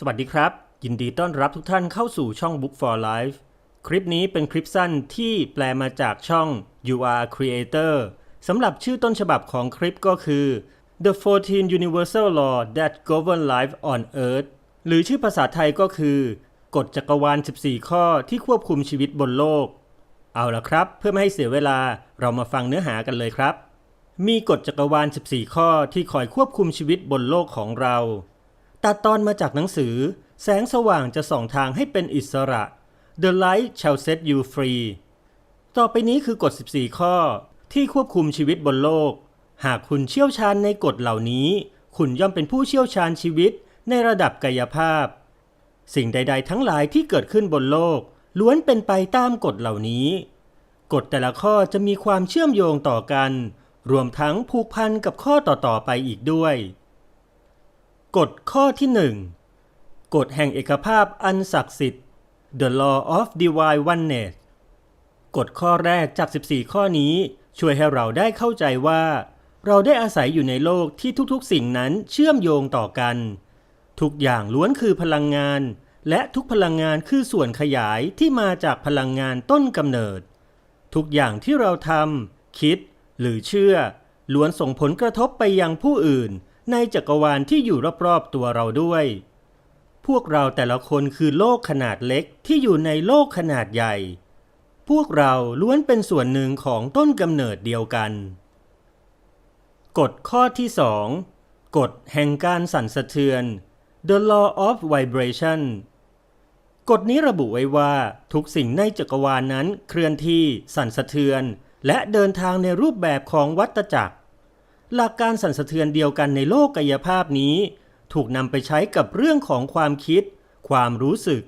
สวัสดีครับ ยินดีต้อนรับทุกท่านเข้าสู่ช่อง Book for Life คลิปนี้เป็นคลิปสั้นที่แปลมาจากช่อง You Are Creator สำหรับชื่อต้นฉบับของคลิปก็คือ The 14 Universal Law That Govern Life on Earth หรือชื่อภาษาไทยก็คือกฎจักรวาล 14 ข้อที่ควบคุมชีวิตบนโลก เอาละครับ เพื่อไม่ให้เสียเวลาเรามาฟังเนื้อหากันเลยครับ มีกฎจักรวาล 14 ข้อที่คอยควบคุมชีวิตบนโลกของเรา ตัดตอนมาจากหนังสือ แสงสว่างจะส่องทางให้เป็นอิสระ The light shall set you free ต่อไปนี้คือกฎ 14 ข้อ ที่ควบคุมชีวิตบนโลก หากคุณเชี่ยวชาญในกฎเหล่านี้ คุณย่อมเป็นผู้เชี่ยวชาญชีวิตในระดับกายภาพ สิ่งใด ๆ ทั้งหลายที่เกิดขึ้นบนโลก ล้วนเป็นไปตามกฎเหล่านี้ กฎแต่ละข้อจะมีความเชื่อมโยงต่อกัน รวมทั้งผูกพันกับข้อต่อๆไปอีกด้วย กฎข้อที่หนึ่งกฎแห่งเอกภาพอันศักดิ์สิทธิ์ The Law of Divine Oneness กฎข้อแรกจาก 14 ข้อนี้ ช่วยให้เราได้เข้าใจว่า เราได้อาศัยอยู่ในโลกที่ทุกๆ สิ่งนั้นเชื่อมโยงต่อกัน ทุกอย่างล้วนคือพลังงาน และทุกพลังงานคือส่วนขยายที่มาจากพลังงานต้นกำเนิด ทุกอย่างที่เราทำคิด หรือเชื่อ ล้วนส่งผลกระทบไปยังผู้อื่น ในจักรวาลที่อยู่รอบๆตัวเราด้วย พวกเราแต่ละคนคือโลกขนาดเล็กที่อยู่ในโลกขนาดใหญ่ พวกเราล้วนเป็นส่วนหนึ่งของต้นกำเนิดเดียวกัน กฎข้อที่สองกฎแห่งการสั่นสะเทือน The Law of Vibration กฎนี้ระบุไว้ว่าทุกสิ่งในจักรวาลนนั้นเคลื่อนที่ สั่นสะเทือน และเดินทางในรูปแบบของวัฏจักร หลักการสั่นสะเทือนเดียวกันในโลกกายภาพนี้ ถูกนำไปใช้กับเรื่องของความคิด ความรู้สึก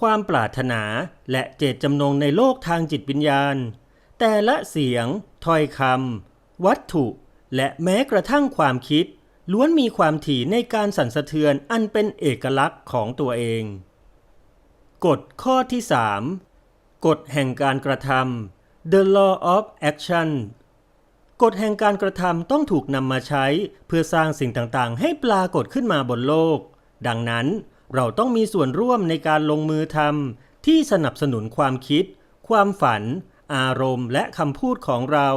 ความปรารถนา และเจตจำนงในโลกทางจิตวิญญาณ แต่ละเสียง ถ้อยคำวัตถุ และแม้กระทั่งความคิด ล้วนมีความถี่ในการสั่นสะเทือนอันเป็นเอกลักษณ์ของตัวเอง กฎข้อที่ 3 กฎแห่งการกระทำ The Law of Action กฎแห่งการกระทำต้องถูกนำมาใช้ เพื่อสร้างสิ่งต่างๆ ให้ปรากฏขึ้นมาบนโลก ดังนั้นเราต้องมีส่วนร่วมในการลงมือทำที่สนับสนุนความคิด ความฝัน อารมณ์ และคำพูดของเรา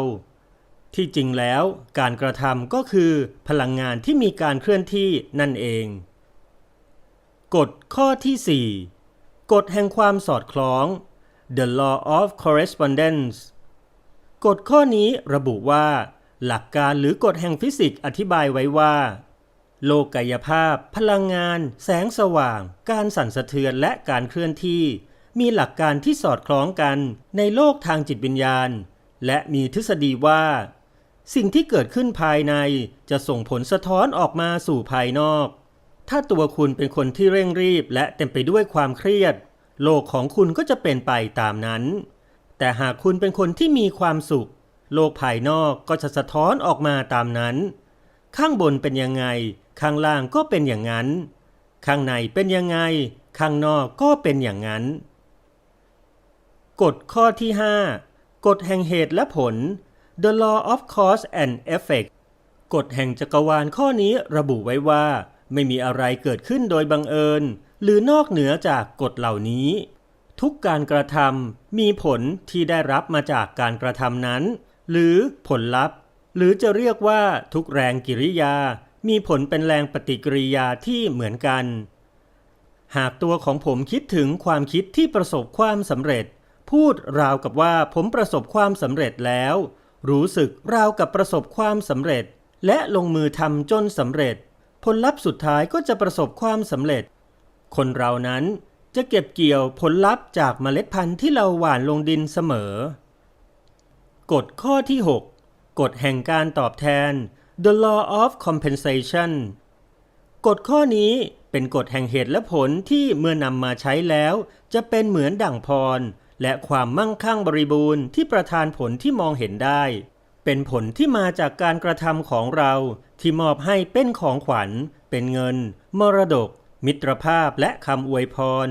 ที่จริงแล้วการกระทำก็คือพลังงานที่มีการเคลื่อนที่นั่นเอง กฎข้อที่ 4 กฎแห่งความสอดคล้อง The Law of Correspondence กฎข้อนี้ระบุว่า หลักการหรือกฎแห่งฟิสิกส์อธิบายไว้ว่า โลกกายภาพ พลังงาน แสงสว่าง การสั่นสะเทือนและการเคลื่อนที่ มีหลักการที่สอดคล้องกันในโลกทางจิตวิญญาณ และมีทฤษฎีว่า สิ่งที่เกิดขึ้นภายในจะส่งผลสะท้อนออกมาสู่ภายนอก ถ้าตัวคุณเป็นคนที่เร่งรีบและเต็มไปด้วยความเครียด โลกของคุณก็จะเป็นไปตามนั้น แต่หากคุณเป็นคนที่มีความสุข โลกภายนอกก็จะสะท้อนออกมาตามนั้น ข้างบนเป็นยังไง ข้างล่างก็เป็นอย่างนั้น ข้างในเป็นยังไง ข้างนอกก็เป็นอย่างนั้น กฎข้อที่ 5 กฎแห่งเหตุและผล The Law of Cause and Effect กฎแห่งจักรวาลข้อนี้ระบุไว้ว่า ไม่มีอะไรเกิดขึ้นโดยบังเอิญ หรือนอกเหนือจากกฎเหล่านี้ ทุกการกระทำมีผลที่ได้รับมาจากการกระทำนั้น หรือผลลัพธ์ หรือจะเรียกว่าทุกแรงกิริยา มีผลเป็นแรงปฏิกิริยาที่เหมือนกัน หากตัวของผมคิดถึงความคิดที่ประสบความสำเร็จ พูดราวกับว่าผมประสบความสำเร็จแล้ว รู้สึกราวกับประสบความสำเร็จ และลงมือทำจนสำเร็จ ผลลัพธ์สุดท้ายก็จะประสบความสำเร็จ คนเรานั้น จะเก็บเกี่ยวผลลัพธ์จากเมล็ดพันธุ์ที่เราหว่านลงดินเสมอ กฎข้อที่ 6 กฎแห่งการตอบแทน The Law of Compensation กฎข้อนี้เป็นกฎแห่งเหตุและผลที่เมื่อนำมาใช้แล้ว จะเป็นเหมือนดั่งพร และความมั่งคั่งบริบูรณ์ที่ประทานผลที่มองเห็นได้ เป็นผลที่มาจากการกระทำของเราที่มอบให้เป็นของขวัญ เป็นเงิน มรดก มิตรภาพและคำอวยพร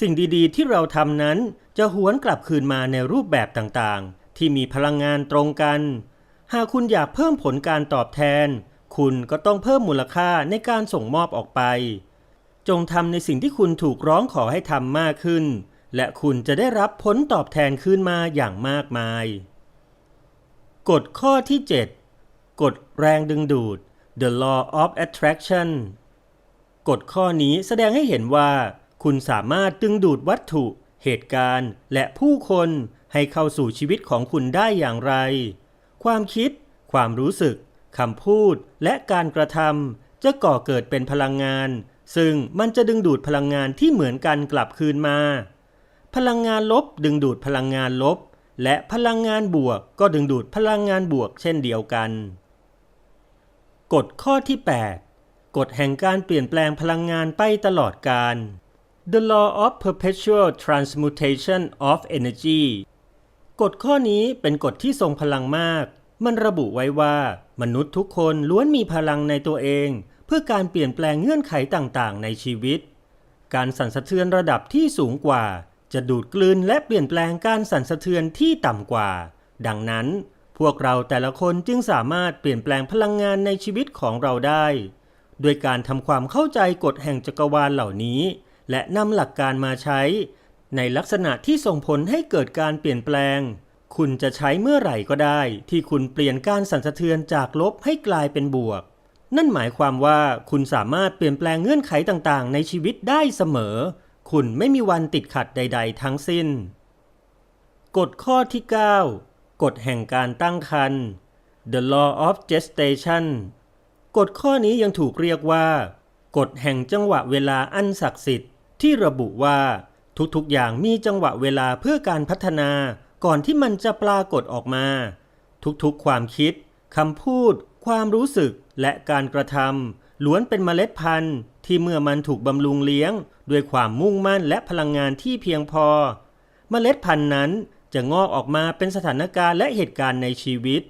สิ่งดีๆ ที่เราทำนั้นจะหวนกลับคืนมาในรูปแบบต่างๆ ที่มีพลังงานตรงกัน หากคุณอยากเพิ่มผลการตอบแทน คุณก็ต้องเพิ่มมูลค่าในการส่งมอบออกไป จงทำในสิ่งที่คุณถูกร้องขอให้ทำมากขึ้น และคุณจะได้รับผลตอบแทนคืนมาอย่างมากมาย กฎข้อที่ 7 กฎแรงดึงดูด The Law of Attraction กฎข้อนี้แสดงให้เห็นว่า คุณสามารถดึงดูดวัตถุ เหตุการณ์ และผู้คนให้เข้าสู่ชีวิตของคุณได้อย่างไร ความคิด ความรู้สึกคำพูดและการกระทำจะก่อเกิดเป็นพลังงาน ซึ่งมันจะดึงดูดพลังงานที่เหมือนกันกลับคืนมา พลังงานลบดึงดูดพลังงานลบ และพลังงานบวกก็ดึงดูดพลังงานบวกเช่นเดียวกัน กฎข้อที่ 8 กฎแห่งการเปลี่ยนแปลงพลังงานไปตลอดกาล The Law of Perpetual Transmutation of Energy กฎข้อนี้เป็นกฎที่ทรงพลังมาก มันระบุไว้ว่า มนุษย์ทุกคนล้วนมีพลังในตัวเอง เพื่อการเปลี่ยนแปลงเงื่อนไขต่างๆ ในชีวิต การสั่นสะเทือนระดับที่สูงกว่า จะดูดกลืนและเปลี่ยนแปลงการสั่นสะเทือนที่ต่ำกว่า ดังนั้น พวกเราแต่ละคนจึงสามารถเปลี่ยนแปลงพลังงานในชีวิตของเราได้ ด้วยการทำความเข้าใจกฎแห่งจักรวาลเหล่านี้ และนำหลักการมาใช้ ในลักษณะที่ส่งผลให้เกิดการเปลี่ยนแปลง คุณจะใช้เมื่อไหร่ก็ได้ ที่คุณเปลี่ยนการสั่นสะเทือนจากลบให้กลายเป็นบวก นั่นหมายความว่าคุณสามารถเปลี่ยนแปลงเงื่อนไขต่างๆ ในชีวิตได้เสมอ คุณไม่มีวันติดขัดใด ๆ ทั้งสิ้น กฎข้อที่ 9 กฎแห่งการตั้งครรภ์ The Law of Gestation กฎข้อนี้ยังถูกเรียกว่า กฎแห่งจังหวะเวลาอันศักดิ์สิทธิ์ที่ระบุว่าทุกๆอย่างมีจังหวะเวลาเพื่อการพัฒนา ก่อนที่มันจะปรากฏออกมา ทุกๆความคิดคำพูด ความรู้สึกและการกระทำล้วนเป็นเมล็ดพันธุ์ ที่เมื่อมันถูกบำรุงเลี้ยง ด้วยความมุ่งมั่นและพลังงานที่เพียงพอ เมล็ดพันธุ์นั้นจะงอกออกมาเป็นสถานการณ์และเหตุการณ์ในชีวิต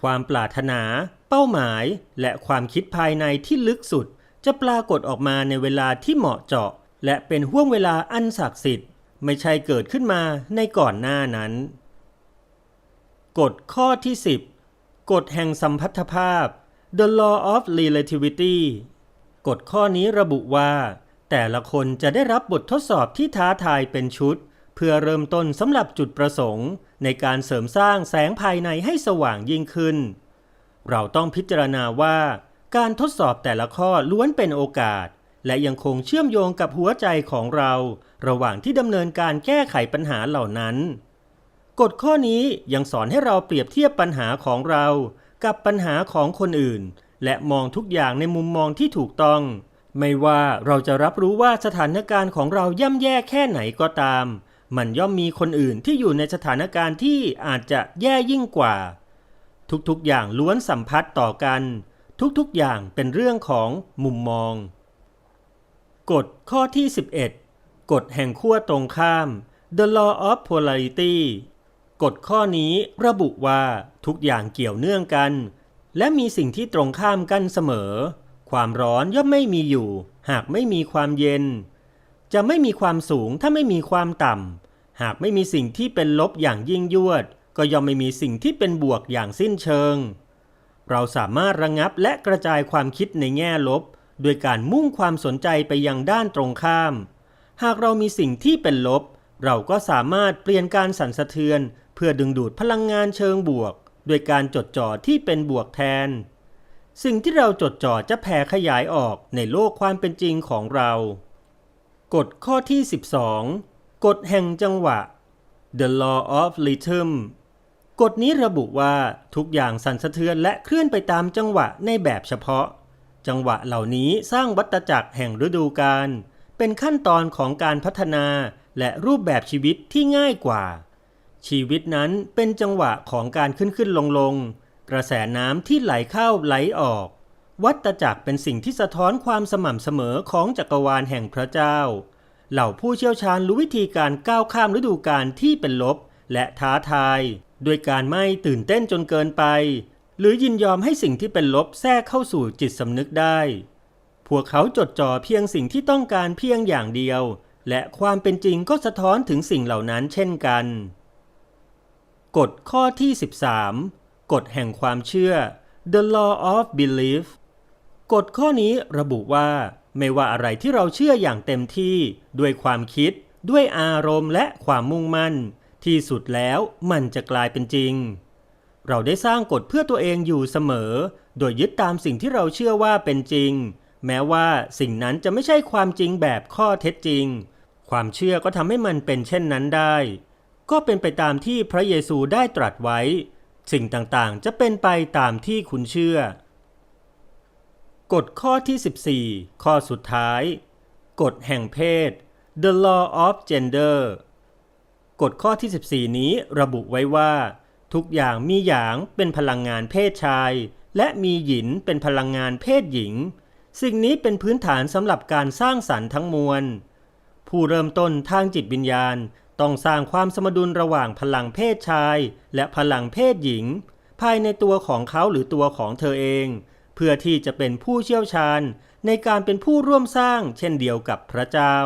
ความปรารถนา เป้าหมายและความคิดภายในที่ลึกสุด จะปรากฏออกมาในเวลาที่เหมาะเจาะ และเป็นห่วงเวลาอันศักดิ์สิทธิ์ ไม่ใช่เกิดขึ้นมาในก่อนหน้านั้น กฎข้อที่ 10 กฎแห่งสัมพัทธภาพ The Law of Relativity กฎข้อนี้ระบุว่า แต่ละคนจะได้รับบททดสอบที่ท้าทายเป็นชุด เพื่อเริ่มต้นสำหรับจุดประสงค์ ในการเสริมสร้างแสงภายในให้สว่างยิ่งขึ้น เราต้องพิจารณาว่าการทดสอบแต่ละข้อล้วนเป็นโอกาส และยังคงเชื่อมโยงกับหัวใจของเรา ระหว่างที่ดำเนินการแก้ไขปัญหาเหล่านั้น กฎข้อนี้ยังสอนให้เราเปรียบเทียบปัญหาของเรา กับปัญหาของคนอื่น และมองทุกอย่างในมุมมองที่ถูกต้อง ไม่ว่าเราจะรับรู้ว่าสถานการณ์ของเราย่ำแย่แค่ไหนก็ตาม มันย่อมมีคนอื่นที่อยู่ในสถานการณ์ที่อาจจะแย่ยิ่งกว่า ทุกๆ อย่างล้วนสัมพัทธ์ต่อกัน ทุกๆ อย่างเป็นเรื่องของมุมมอง กฎข้อที่ 11 กฎแห่งขั้วตรงข้าม The Law of Polarity กฎข้อนี้ระบุว่าทุกอย่างเกี่ยวเนื่องกัน และมีสิ่งที่ตรงข้ามกันเสมอ ความร้อนย่อมไม่มีอยู่ หากไม่มีความเย็น จะไม่มีความสูงถ้าไม่มีความต่ำหากไม่มีสิ่งที่เป็นลบอย่างยิ่งยวด ก็ย่อมไม่มีสิ่งที่เป็นบวกอย่างสิ้นเชิง เราสามารถระงับและกระจายความคิดในแง่ลบ โดยการมุ่งความสนใจไปยังด้านตรงข้าม หากเรามีสิ่งที่เป็นลบ เราก็สามารถเปลี่ยนการสั่นสะเทือน เพื่อดึงดูดพลังงานเชิงบวก โดยการจดจ่อที่เป็นบวกแทน สิ่งที่เราจดจ่อจะแผ่ขยายออกในโลกความเป็นจริงของเรา กฎข้อที่ 12 กฎแห่งจังหวะ The Law of Rhythm กฎนี้ระบุว่าทุกอย่างสั่นสะเทือนและเคลื่อนไปตามจังหวะในแบบเฉพาะ จังหวะเหล่านี้สร้างวัตจักรแห่งฤดูกาลเป็นขั้นตอนของการพัฒนาและรูปแบบชีวิตที่ง่ายกว่า ชีวิตนั้นเป็นจังหวะของการขึ้นขึ้นลงลงกระแสน้ำที่ไหลเข้าไหลออก วัตจักรเป็นสิ่งที่สะท้อนความสม่ำเสมอของจักรวาลแห่งพระเจ้า เหล่าผู้เชี่ยวชาญรู้วิธีการก้าวข้ามฤดูกาลที่เป็นลบ และท้าทาย ด้วยการไม่ตื่นเต้นจนเกินไป หรือยินยอมให้สิ่งที่เป็นลบแทรกเข้าสู่จิตสำนึกได้ พวกเขาจดจ่อเพียงสิ่งที่ต้องการเพียงอย่างเดียว และความเป็นจริงก็สะท้อนถึงสิ่งเหล่านั้นเช่นกัน กฎข้อที่ 13 กฎแห่งความเชื่อ The Law of Belief กฎข้อนี้ระบุว่า ไม่ว่าอะไรที่เราเชื่ออย่างเต็มที่ ด้วยความคิด ด้วยอารมณ์และความมุ่งมั่น ที่สุดแล้วมันจะกลายเป็นจริง เราได้สร้างกฎเพื่อตัวเองอยู่เสมอ โดยยึดตามสิ่งที่เราเชื่อว่าเป็นจริง แม้ว่าสิ่งนั้นจะไม่ใช่ความจริงแบบข้อเท็จจริง ความเชื่อก็ทำให้มันเป็นเช่นนั้นได้ ก็เป็นไปตามที่พระเยซูได้ตรัสไว้ สิ่งต่างๆ จะเป็นไปตามที่คุณเชื่อ กฎข้อที่ 14 ข้อสุดท้าย กฎแห่งเพศ The Law of Gender กฎข้อที่ 14 นี้ระบุไว้ว่า ทุกอย่างมีหยางเป็นพลังงานเพศชาย และมีหยินเป็นพลังงานเพศหญิง สิ่งนี้เป็นพื้นฐานสำหรับการสร้างสรรค์ทั้งมวล ผู้เริ่มต้นทางจิตวิญญาณ ต้องสร้างความสมดุลระหว่างพลังเพศชาย และพลังเพศหญิง ภายในตัวของเขาหรือตัวของเธอเอง เพื่อที่จะเป็นผู้เชี่ยวชาญในการเป็นผู้ร่วมสร้างเช่นเดียวกับพระเจ้า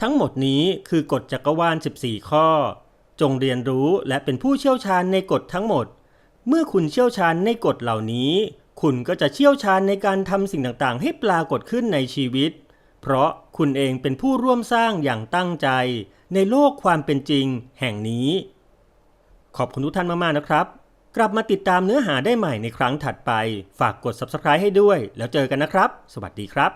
ทั้งหมดนี้คือกฎจักรวาล 14 ข้อ จงเรียนรู้และเป็นผู้เชี่ยวชาญในกฎทั้งหมด เมื่อคุณเชี่ยวชาญในกฎเหล่านี้ คุณก็จะเชี่ยวชาญในการทำสิ่งต่างๆ ให้ปรากฏขึ้นในชีวิต เพราะคุณเองเป็นผู้ร่วมสร้างอย่างตั้งใจ ในโลกความเป็นจริง แห่งนี้ ขอบคุณทุกท่านมากๆนะครับ กลับมาติดตามเนื้อหาได้ใหม่ในครั้งถัดไป ฝากกด subscribe ให้ด้วย แล้วเจอกันนะครับ สวัสดีครับ